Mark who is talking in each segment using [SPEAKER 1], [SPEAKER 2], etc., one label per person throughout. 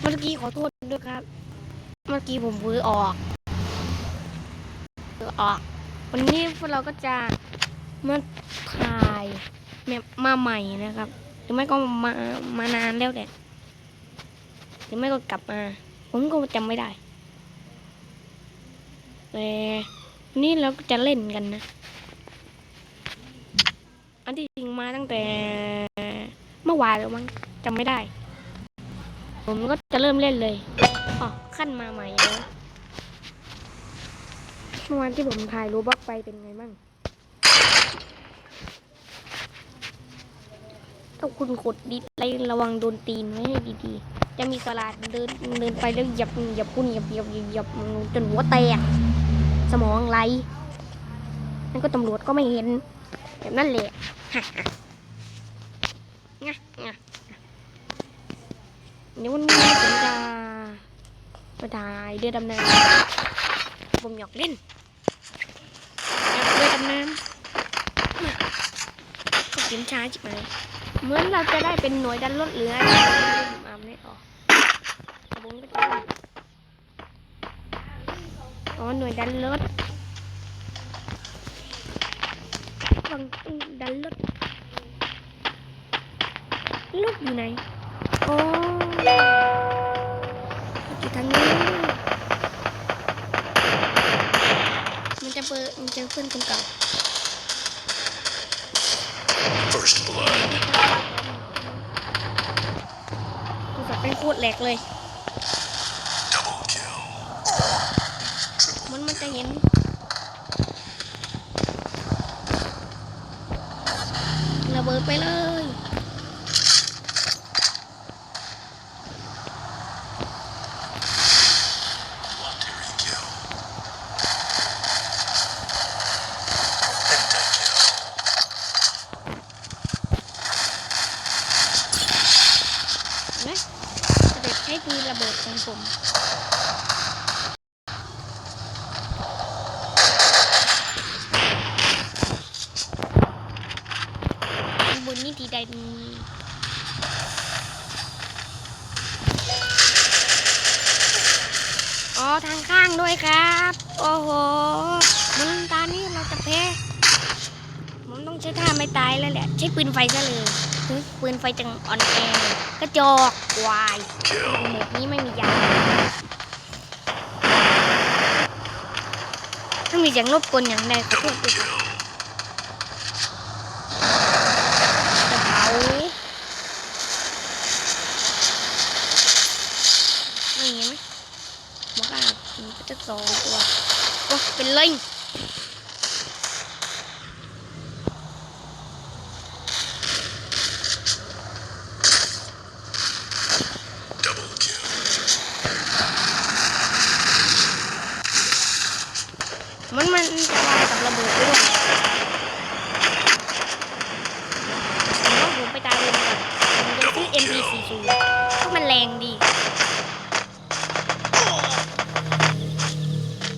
[SPEAKER 1] เมื่อกี้ขอโทษด้วยครับ เมื่อกี้ผมวือออกวือออก วันนี้พวกเราก็จะมาถ่ายแบบมาใหม่นะครับ หรือไม่ก็มามานานแล้วแหละหรือไม่ก็กลับมา ผมก็จำไม่ได้แต่วันนี้เราก็จะเล่นกันนะ อันที่จริงมาตั้งแต่เมื่อวานแล้วมั้งจำไม่ได้ ผมก็จะเริ่มเล่นเลยอ๋อขั้นมาใหม่แล้วเมื่อวานที่ผมถ่ายรูบล็อกไปเป็นไงบ้างถ้าคุณขุดดินอะไรระวังโดนตีนไว้ให้ดีๆ จะมีสลาดเดินเดินไปแล้วเหยับเหยับคุณเหยับเหยับเหยับเหยับจนหัวแตกสมองไหลนั่นก็ตำรวจก็ไม่เห็นแบบนั้นแหละงะงะ เดี๋ยววันนี้ผมจะมาถ่ายเรือดำน้ำผมอยากเล่นเรือดำน้ำมาก็เขียนช้าจิบไหมเหมือนเราจะได้เป็นหน่วยดันรถเรือมาไม่ออกผมก็จะอ๋อหน่วยดันรถฟังดันรถลูกอยู่ไหน มันจะเปิดมันจะเพื่อนคนเก่า
[SPEAKER 2] First blood.
[SPEAKER 1] ดูสัตว์เป็นโคตรแหลกเลย
[SPEAKER 2] Double kill.
[SPEAKER 1] มันมันจะเห็นระเบิดไปเลย
[SPEAKER 2] Quaternary kill. Pentakill.
[SPEAKER 1] เห็นไหมเด็กใช้ปืนระเบิดของผมบุญนี่ทีใดดีอ๋อ ทางข้างด้วยครับ โอ้โหมันตอนนี้เราจะแพ้ผมต้อง ใช้ท่าไม่ตายแล้วแหละ ใช้ปืนไฟซะเลยหึปืนไฟจังอ่อนแอกระจอกวายหมวกนี้ไม่มียาถ้ามีเสียงรบกวนอย่างใดขอโทษด้วยครับ
[SPEAKER 2] kill.
[SPEAKER 1] จะเผาไม่เห็นไหมบอกว่ามันจะสองตัวโอ้เป็นเลิง รงดี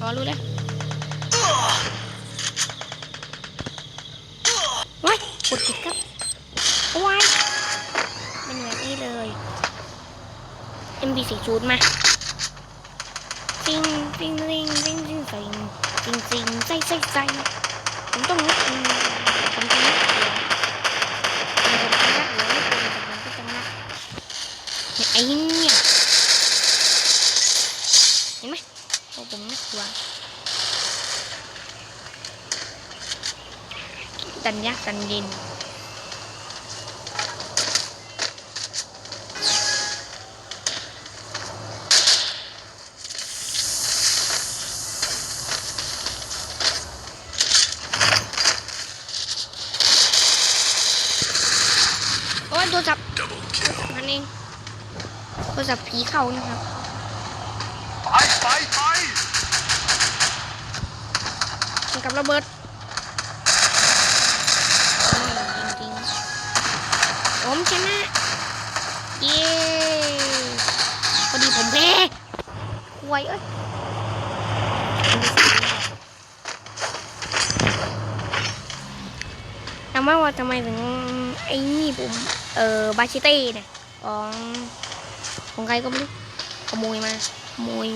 [SPEAKER 1] ออรู้เลยวว้ายกดผิดครับว้ายมันเหมือนนี่เลย MP40 มาจริงจริงจริงจริงจริงจริงจริงใจใจใจผมต้องนึกผมต้องนึ เนี่ยไอ้เนี่ยเห็นไหมพอผมนักหัวดันยากดันเย็น โอ้ยโทรศัพท์
[SPEAKER 2] Double kill.
[SPEAKER 1] นั่นเอง โทรศัพท์ผีเข้านะครับ
[SPEAKER 2] Fight, fight, fight!
[SPEAKER 1] มันกับระเบิดไม่จริงๆผมชนะเย้พอดีผมแพ้ควายเอ้ยถามว่าว่าทำไมถึงไอ้นี่ผมเออบาชิเต้เนี่ยของผ ของใครก็ไม่รู้ขโมยมาขโมย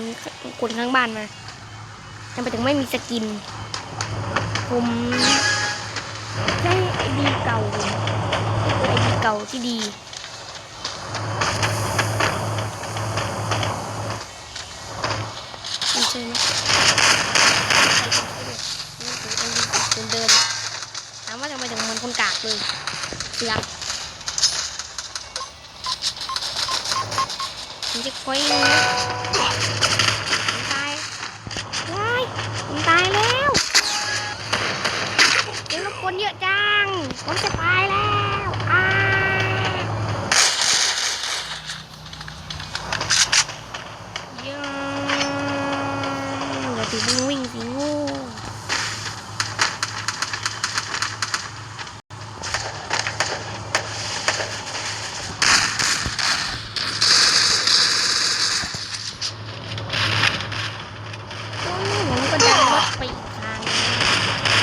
[SPEAKER 1] คนข้างบ้านมาทำไมถึงไม่มีสกิน ผมใช้ไอดีเก่าไอดีเก่าที่ดีไม่ใช่ไหมเดิมถามว่าทำไมถึงเหมือนคนกากเลยเสือก มันจะคอยผมตายว้ายผมตายแล้วเดี๋ยวรบกวนเยอะจัง ผมจะตายแล้วอ้ายังอย่าติดวิ่งวิ่งสิงู ผมก็ดันรถไปอีกทางหนึ่ง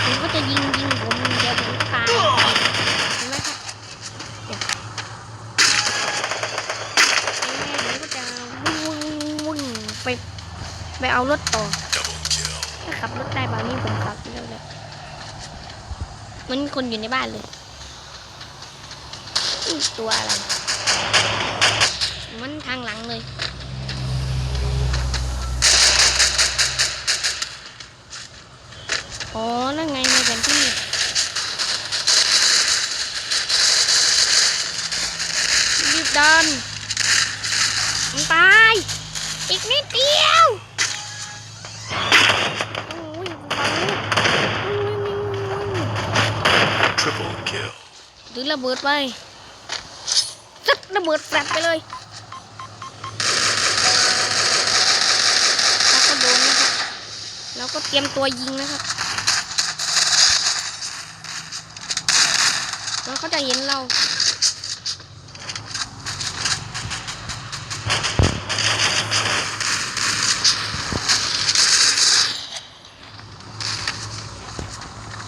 [SPEAKER 1] ผมก็จะยิงยิงผมเดี๋ยวผมก็ตายเห็นไหมครับเดี๋ยวเอ๊ะผมก็จะวิ่งวิ่งวิ่งไปไป เอารถต่อ
[SPEAKER 2] Double kill.
[SPEAKER 1] ถ้าขับรถได้บางนี้ผมขับเร็วเลยเหมันคนอยู่ในบ้านเลยอุ๊ยตัวอะไร ถือระเบิดไปซัดระเบิดแฟลไปเลยแล้วก็โดนนะครับแล้วก็เตรียมตัวยิงนะครับแล้วเขาจะเห็นเรา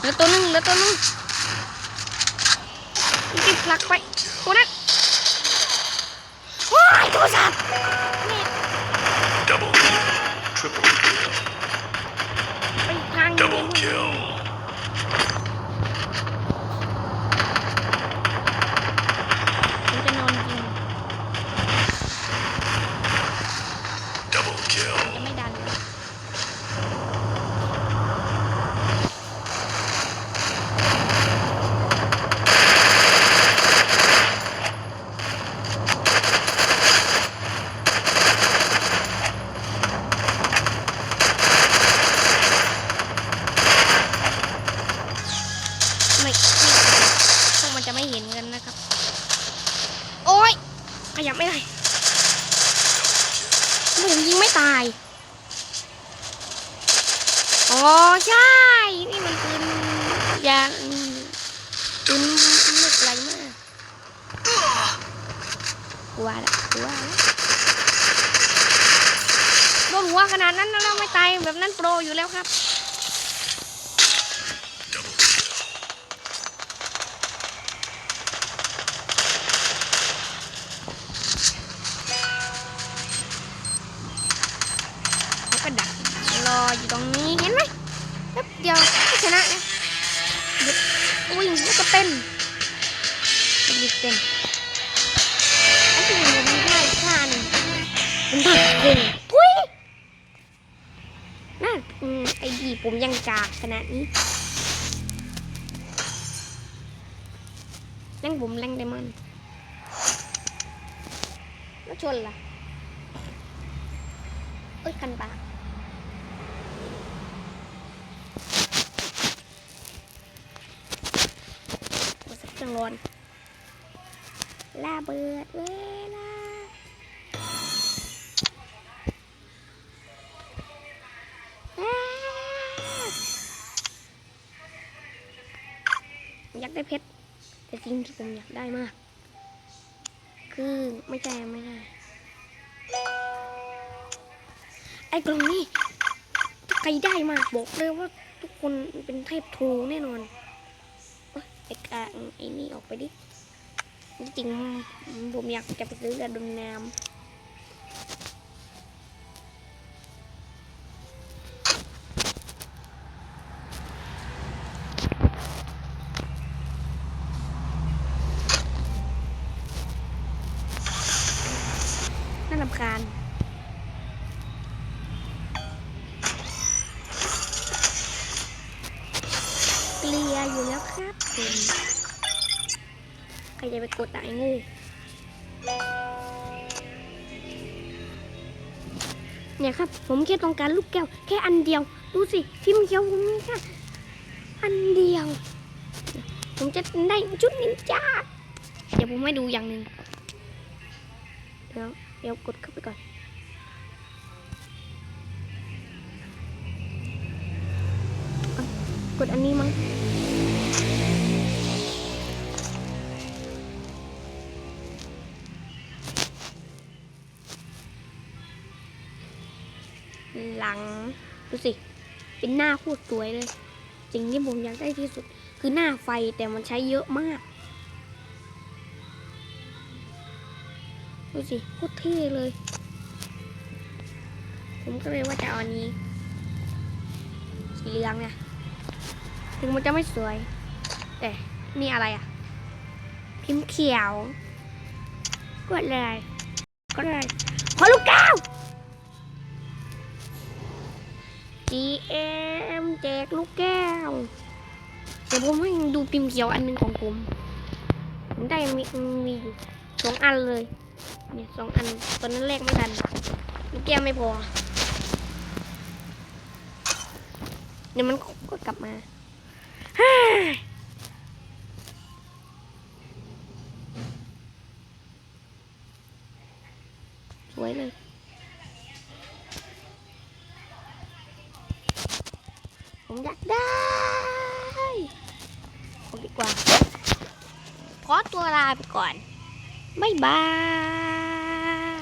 [SPEAKER 1] เลือตัวนึงเลือตัวนึง รีบผลักไปตัวนั้นว้ายโทรศัพท์นี่
[SPEAKER 2] Double kill. Triple kill.
[SPEAKER 1] ไปอีกทางหนึ่ง
[SPEAKER 2] Double kill.
[SPEAKER 1] ผมจะนอนยิง
[SPEAKER 2] Double kill.
[SPEAKER 1] จะไม่ดันเลยไม่ไม่พวกมันจะไม่เห็นกันนะครับ โอ๊ยขยับไม่ได้ผมยิงไม่ตาย อ๋อ ใช่ นี่มันปืนยางปืนไม่ไกลมาก กลัวละกลัวละโดนหัวขนาดนั้นแล้วเราไม่ตายแบบนั้นโปรอยู่แล้วครับแล้วก็ดักรออยู่ตรงนี้เห็นไหมแป๊บเดียวก็ชนะนะหยุดวิ่งแล้วก็เต้นหยุดเต้น เป็นท่งทุยน่าอืมไอ้ดีผมยังจากขนาดนี้นั่งผมแรงไดมอนแล้วชนล่ะเอ้ยคันปากกดสักเครื่องร้อนลาเบิดเวลา ได้เพชรแต่สิ่งที่ผมอยากได้มาก คือไม่ใช่ไม่ใช่ไอ้กล่องนี้ถ้าใครได้มาบอกเลยว่าทุกคนเป็นเทพทูแน่นอนเอ้ยไอ้กางไอ้นี่ออกไปดิจริงผมอยากจะไปซื้อเรือดำน้ำ อยู่แล้วครับคุณใครจะไปกดไอ้งูเนี่ยครับ ผมแค่ต้องการลูกแก้ว แค่อันเดียว ดูสิพิมพ์เขียวผมมีแค่อันเดียว ผมจะได้ชุดนินจาเดี๋ยวผมให้ดูอย่างหนึ่งเดี๋ยวเดี๋ยวกดเข้าไปก่อนกดอันนี้มั้ง ดูสิ เป็นหน้าคตรสวยเลย สิ่งที่ผมอยากได้ที่สุด คือหน้าไฟแต่มันใช้เยอะมาก ดูสิโคตรเท่เลย ผมก็เลยว่าจะเอาอันนี้ สีเหลืองเนี่ยถึงมันจะไม่สวย แต่นี่อะไรอะ พิมพ์เขียว กดเลยก็เลยขอลูกก้ว GM แจกลูกแก้ว เดี๋ยวผมให้ดูพิมพ์เขียวอันหนึ่งของผมผมได้มีมีสองอันเลยเนี่ยสองอันตอนนั้นแรกไม่ทันลูกแก้วไม่พอ เดี๋ยวมันก็กลับมาฮ่าสวยเลย ผมอยากได้เอาดีกว่า ขอตัวลาไปก่อน บ๊ายบาย